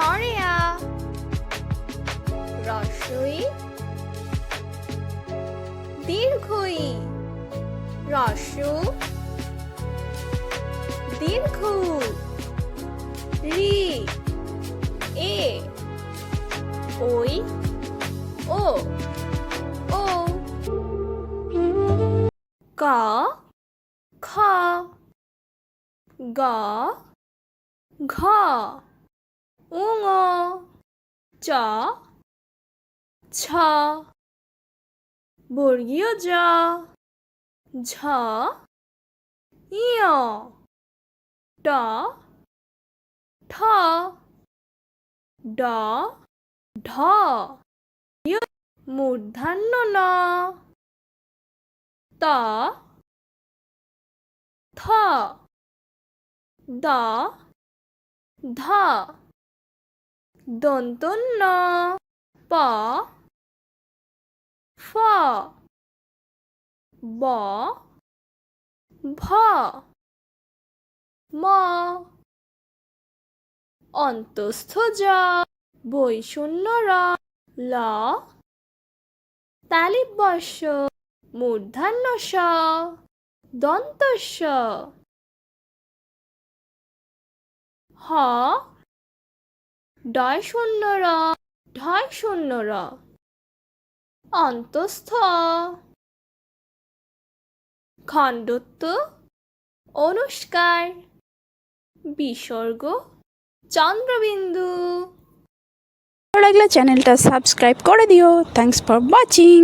Victoria রসই? দীর্ঘই? রসু? দীর্ঘ? রি? এ? ওই? ও? ও? ক? খ? গ? ঘ? চা, ছা, বর্গীয় যা ঝা ইয় টা, ঠা, ডা, ঢ মূর্ধান্য ন, তা, থ, দা, ধা দন্তন্য। প। ফ। ব। ভ। ম। অন্তস্থ যা বৈষণ্য র। ল। তালিবর্ষ মূর্ধান্য স। দন্তস্য। হ। ডয় শূন্য র, ঢয় শূন্য র। অন্তস্থ। খণ্ডত্ব। অনুষ্কার। বিসর্গ। চন্দ্রবিন্দু। ভালো লাগলে চ্যানেলটা সাবস্ক্রাইব করে দিও। Thanks for watching